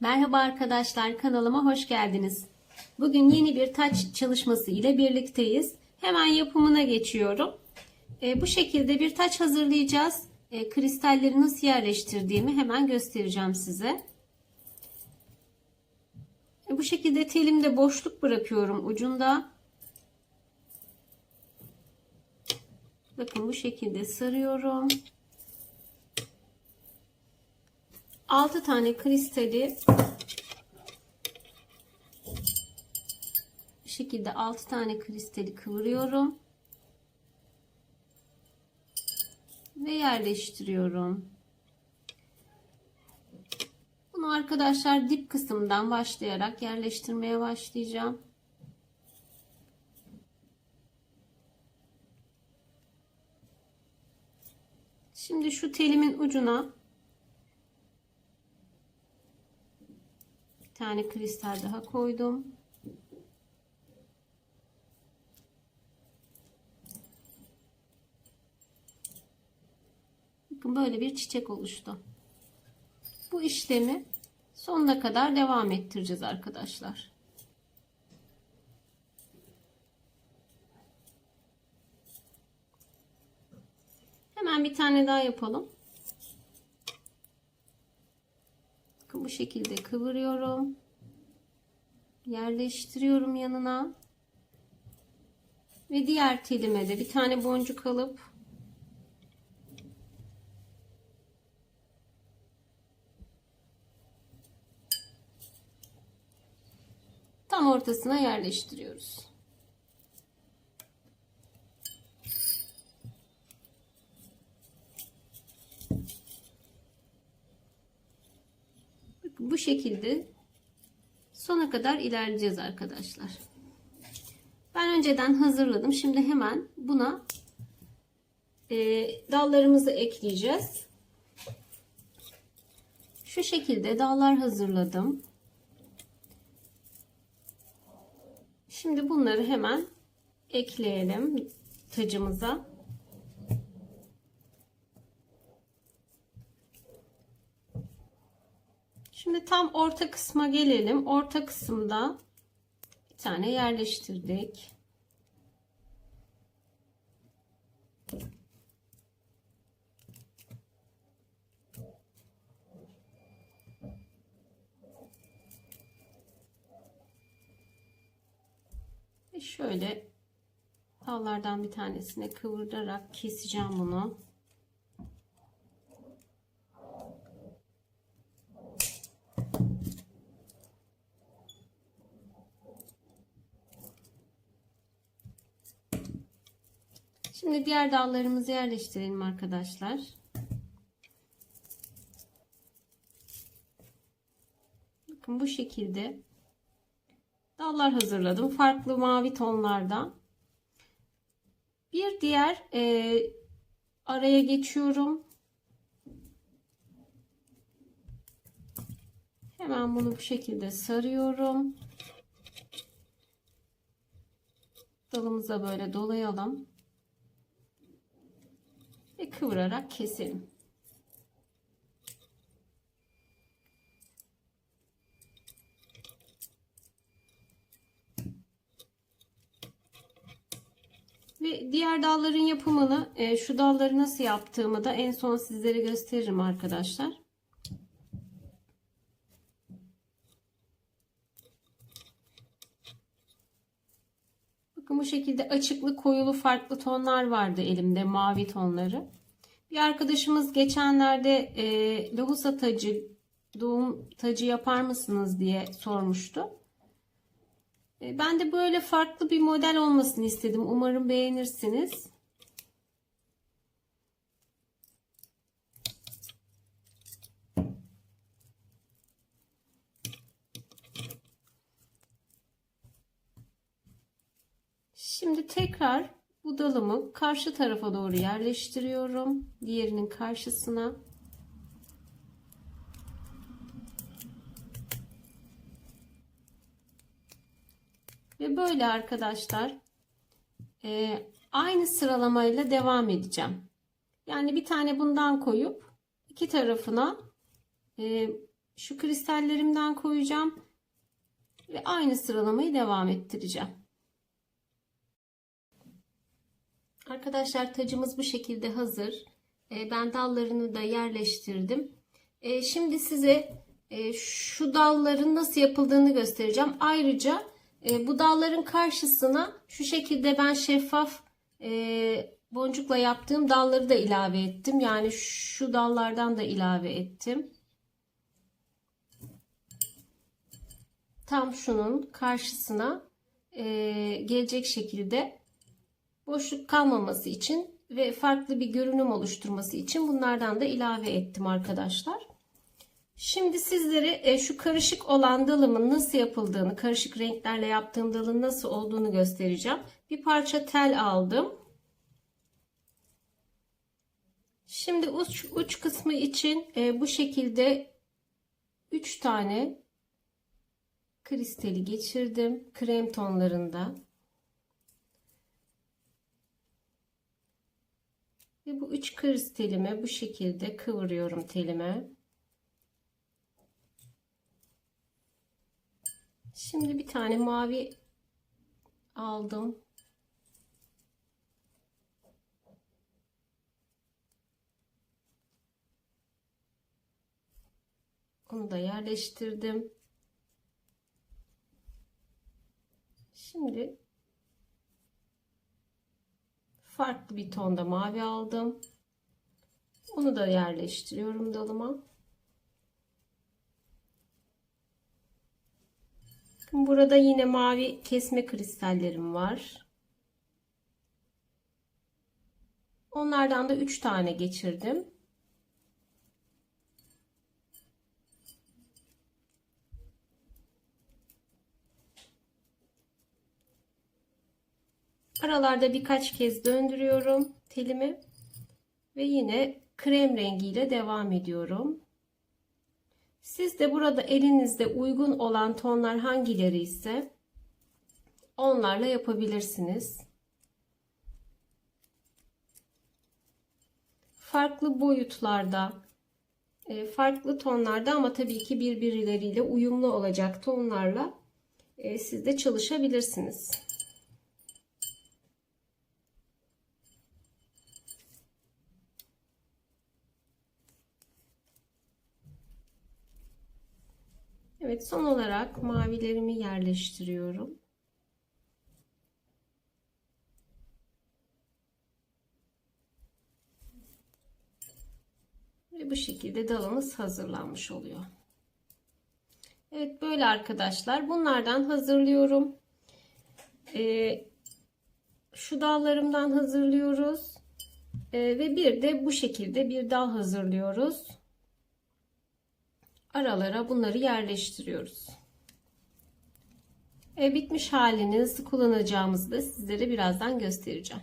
Merhaba arkadaşlar kanalıma hoş geldiniz. Bugün yeni bir taç çalışması ile birlikteyiz. Hemen yapımına geçiyorum. E, bu şekilde bir taç hazırlayacağız. E, kristalleri nasıl yerleştirdiğimi hemen göstereceğim size. E, bu şekilde telimde boşluk bırakıyorum ucunda. Bakın bu şekilde sarıyorum. 6 tane kristali bu şekilde 6 tane kristali kıvırıyorum ve yerleştiriyorum. Bunu arkadaşlar dip kısımdan başlayarak yerleştirmeye başlayacağım. Şimdi şu telimin ucuna tane kristal daha koydum. Bakın böyle bir çiçek oluştu. Bu işlemi sonuna kadar devam ettireceğiz arkadaşlar. Hemen bir tane daha yapalım. Bakın bu şekilde kıvırıyorum. Yerleştiriyorum yanına. Ve diğer telime de bir tane boncuk alıp tam ortasına yerleştiriyoruz. Bu şekilde sona kadar ilerleyeceğiz arkadaşlar. Ben önceden hazırladım. Şimdi hemen buna e, dallarımızı ekleyeceğiz. Şu şekilde dallar hazırladım. Şimdi bunları hemen ekleyelim tacımıza. Şimdi tam orta kısma gelelim. Orta kısımda bir tane yerleştirdik. Ve şöyle dallardan bir tanesine kıvırarak keseceğim bunu. Şimdi diğer dallarımızı yerleştirelim arkadaşlar. Bakın bu şekilde dallar hazırladım. Farklı mavi tonlardan. Bir diğer e, araya geçiyorum. Hemen bunu bu şekilde sarıyorum. Dalımıza böyle dolayalım kıvırarak keselim. Ve diğer dalların yapımını, e, şu dalları nasıl yaptığımı da en son sizlere gösteririm arkadaşlar. Bakın bu şekilde açıklı koyulu farklı tonlar vardı elimde mavi tonları. Bir arkadaşımız geçenlerde e, lohusa tacı doğum tacı yapar mısınız diye sormuştu. E, ben de böyle farklı bir model olmasını istedim. Umarım beğenirsiniz. Şimdi tekrar bu dalımı karşı tarafa doğru yerleştiriyorum. Diğerinin karşısına. Ve böyle arkadaşlar e, aynı sıralamayla devam edeceğim. Yani bir tane bundan koyup iki tarafına e, şu kristallerimden koyacağım ve aynı sıralamayı devam ettireceğim. Arkadaşlar tacımız bu şekilde hazır. E, Ben dallarını da yerleştirdim. E, Şimdi size e, şu dalların nasıl yapıldığını göstereceğim. Ayrıca bu dalların karşısına şu şekilde ben şeffaf boncukla yaptığım dalları da ilave ettim. Yani şu dallardan da ilave ettim. Tam şunun karşısına gelecek şekilde boşluk kalmaması için ve farklı bir görünüm oluşturması için bunlardan da ilave ettim arkadaşlar. Şimdi sizlere e, şu karışık olan dalımın nasıl yapıldığını, karışık renklerle yaptığım dalın nasıl olduğunu göstereceğim. Bir parça tel aldım. Şimdi uç, uç kısmı için e, bu şekilde 3 tane kristali geçirdim. Krem tonlarında. Ve bu üç kristalimi bu şekilde kıvırıyorum telime. Şimdi bir tane mavi aldım. Onu da yerleştirdim. Şimdi farklı bir tonda mavi aldım. Onu da yerleştiriyorum dalıma. Burada yine mavi kesme kristallerim var. Onlardan da 3 tane geçirdim. Aralarda birkaç kez döndürüyorum telimi ve yine krem rengiyle devam ediyorum. Siz de burada elinizde uygun olan tonlar hangileri ise onlarla yapabilirsiniz. Farklı boyutlarda, e, farklı tonlarda ama tabii ki birbirleriyle uyumlu olacak tonlarla e, siz de çalışabilirsiniz. Evet son olarak mavilerimi yerleştiriyorum. Ve bu şekilde dalımız hazırlanmış oluyor. Evet böyle arkadaşlar. Bunlardan hazırlıyorum. Ee, şu dallarımdan hazırlıyoruz. Ee, ve bir de bu şekilde bir dal hazırlıyoruz aralara bunları yerleştiriyoruz. E, bitmiş halini nasıl kullanacağımızı da sizlere birazdan göstereceğim.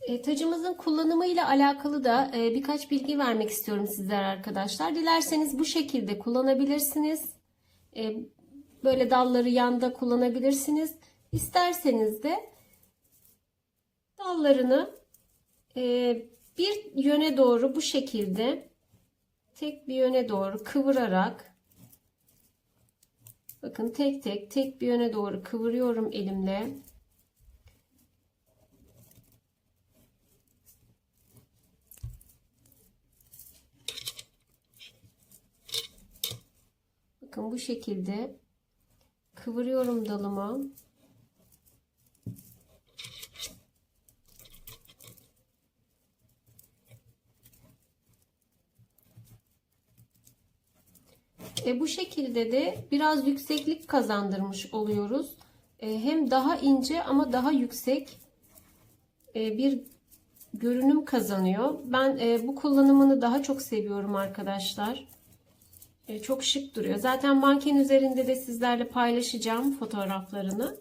E, tacımızın kullanımı ile alakalı da e, birkaç bilgi vermek istiyorum sizlere arkadaşlar. Dilerseniz bu şekilde kullanabilirsiniz. E, böyle dalları yanda kullanabilirsiniz. İsterseniz de dallarını e, bir yöne doğru bu şekilde tek bir yöne doğru kıvırarak bakın tek tek tek bir yöne doğru kıvırıyorum elimle. Bakın bu şekilde kıvırıyorum dalımı. E, bu şekilde de biraz yükseklik kazandırmış oluyoruz. E, hem daha ince ama daha yüksek e, bir görünüm kazanıyor. Ben e, bu kullanımını daha çok seviyorum arkadaşlar. E, çok şık duruyor. Zaten manken üzerinde de sizlerle paylaşacağım fotoğraflarını.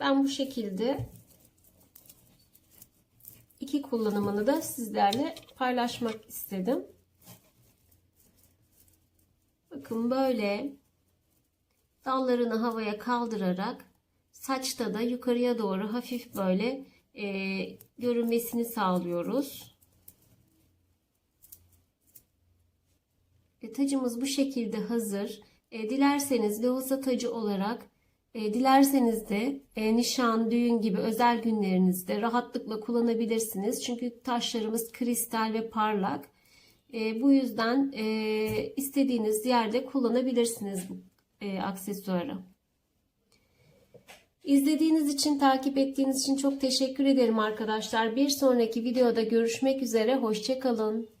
Ben bu şekilde iki kullanımını da sizlerle paylaşmak istedim. Bakın böyle dallarını havaya kaldırarak saçta da yukarıya doğru hafif böyle e, görünmesini sağlıyoruz. E, tacımız bu şekilde hazır. E, dilerseniz lohusa tacı olarak, e, dilerseniz de e, nişan, düğün gibi özel günlerinizde rahatlıkla kullanabilirsiniz. Çünkü taşlarımız kristal ve parlak. E, bu yüzden e, istediğiniz yerde kullanabilirsiniz bu e, aksesuarı. İzlediğiniz için, takip ettiğiniz için çok teşekkür ederim arkadaşlar. Bir sonraki videoda görüşmek üzere. Hoşçakalın.